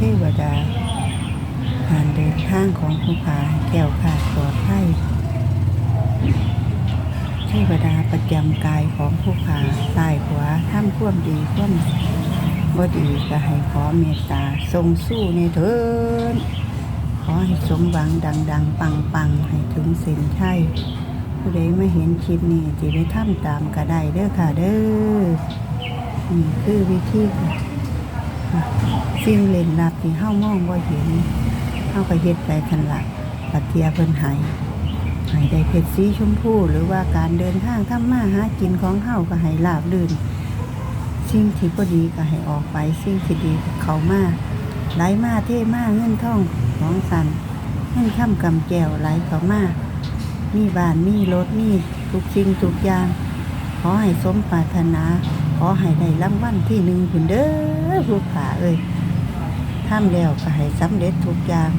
เทวดาการเดินทางของผู้ขาแก้วขาดปลอดภัยเทวดาประจำกายของผู้ขาซ้ายขวาทำควมดีควมบ่ดีก็ให้ขอเมตตาทรงสู้ในเถินขอให้สมหวังดัง ๆ ปัง ๆ ให้ถึงเส้นชัยผู้ใดไม่เห็นคลิปนี้จะไปทำตามก็ได้เด้อค่ะเด้อนี่คือวิธี สิ่งเล่นลับที่เฮามองบ่เห็นเฮาก็เฮ็ดไปทันหละปัจเทียเพิ่นห้ให้ได้เพชรสีชมพูหรือว่าการเดินทางทำมาหากินของเฮาก็ให้ราบรื่นสิ่งที่บ่ดีก็ให้ออกไปสิ่งที่ดีเขามาไหลมาเทมาเงินท่องของสันเงินค่ำกำแก้วไหลเขามามีบ้านมีรถมีทุกสิ่งทุกอย่าง ขอให้สมปรารถนา ขอให้ได้รางวัลที่หนึ่งคุณเด้อผู้ขาเอ้ยทำแล้วก็ให้สำเร็จทุกอย่าง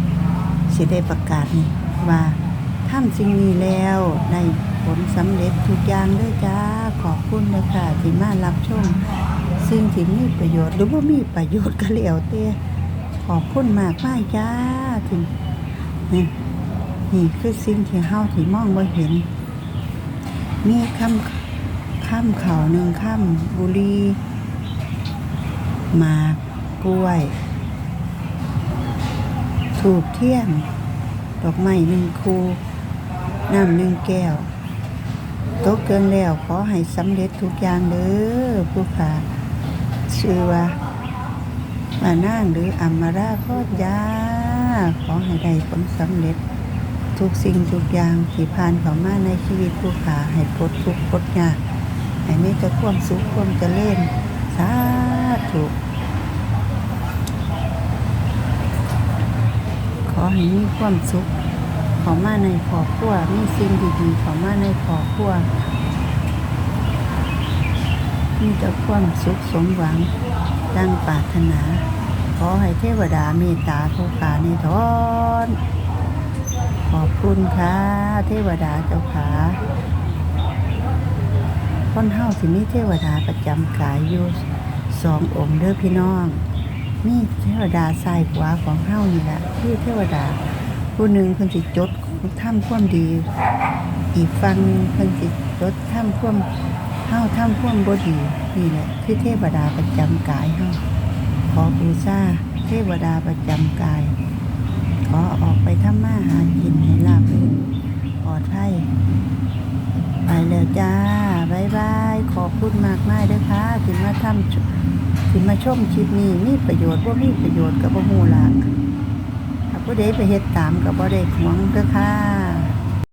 สิได้ประกาศนี่ว่าทำสิ่งนี้แล้วได้ผลสำเร็จทุกอย่างด้อจ้าขอบคุณนะค่ะที่มารับชมสิ่งที่มีประโยชน์หรือว่ามีประโยชน์ก็แล้วแต่ขอบคุณมากมากจ้าที่นี่นี่คือสิ่งที่เฮาที่มองบ่เห็น มีคำ คำเขาหนึ่งคำบุรีมากล้วยถูกเที่ยนดอกไม้หนึ่งคูน้ำหนึ่งแก้วโต๊ะเกินแล้วขอให้สำเร็จทุกอย่างเด้อผู้ขาชื่อว่ามานางหรืออัมมาราโคตยาขอให้ได้ผลสำเร็จ ทุกสิ่งทุกอย่างที่ผ่านเข้ามาในชีวิตผู้ขาให้พ้นทุกข์พ้นยาก ให้มีแต่ความสุขความเจริญสาธุขอให้มีความสุขข้ามาในครอบครัวมีสิ่งดีๆข้ามาในครอบครัวมีแต่ความสุขสมหวังดังปรารถนา ขอให้เทวดาเมตตาผู้ขาในทอนขอบคุณค่ะ เทวดาเจ้าขา คนเฮาสิมีเทวดาประจำกายอยู่สององค์เด้อพี่น้องมีเทวดาซ้ายขวาของเฮานี่แหละที่เทวดา ผู้หนึ่งเพิ่นสิจดท่ำความดี อีกฟังเพิ่นสิจดท่ำความเฮาทำความบ่ดีนี่แหละคือเทวดาประจำกายเฮาขอบูชาเทวดาประจำกาย ขอออกไปทำมาหากินให้ลาบรื่นปลอดภัยไปแล้วจ้าบายบาย ขอบคุณมากมายเด้อค่ะถึงมาทำถึงมาชมคลิปนี้มีประโยชน์ว่ามีประโยชน์กับบ่ฮู้ล่ะถ้าผู้ใดไปเฮ็ดตามกับบ่ได้หวงเด้อค่ะ